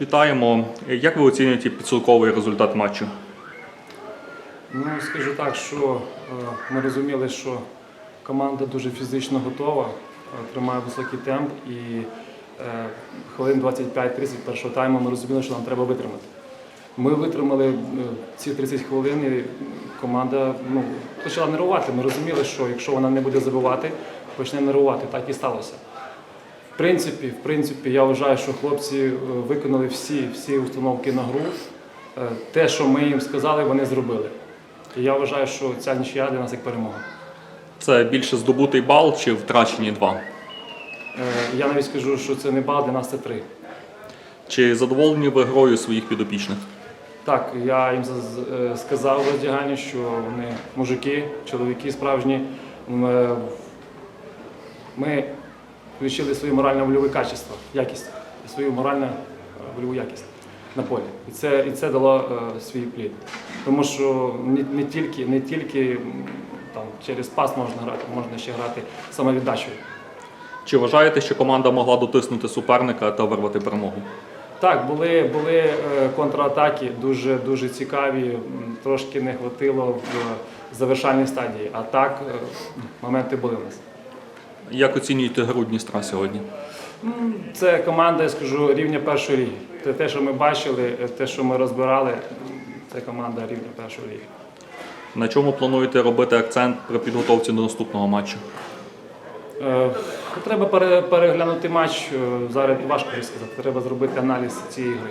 Вітаємо. Як ви оцінюєте підсумковий результат матчу? Ну, скажу так, що е, ми розуміли, що команда дуже фізично готова, е, тримає високий темп і е, хвилин 25-30 першого тайму ми розуміли, що нам треба витримати. Ми витримали ці 30 хвилин і команда ну, почала нервувати. Ми розуміли, що якщо вона не буде забивати, почне нервувати. Так і сталося. В принципі, в принципі, я вважаю, що хлопці е, виконали всі, всі установки на гру. Е, Те, що ми їм сказали, вони зробили. І я вважаю, що ця нічия для нас як перемога. Це більше здобутий бал чи втрачені два? Е, Я навіть скажу, що це не бал, для нас це три. Чи задоволені ви грою своїх підопічних? Так, я їм сказав в роздяганні, що вони мужики, чоловіки справжні. Ми включили свої морально-вольові качества, якість, свою морально-вольову якість на полі. І це, і це дало е, свій плід. Тому що не, не тільки, не тільки там, через пас можна грати, можна ще грати самовіддачею. Чи вважаєте, що команда могла дотиснути суперника та вирвати перемогу? Так, були, були е, контратаки дуже, дуже цікаві. Трошки не хватило в завершальній стадії. А так е, моменти були у нас. Як оцінюєте гру Дністра сьогодні? Це команда, я скажу, рівня першої ліги. Це те, що ми бачили, те, що ми розбирали, це команда рівня першої ліги. На чому плануєте робити акцент при підготовці до наступного матчу? Е, Треба переглянути матч. е, Зараз важко сказати. Треба зробити аналіз цієї гри.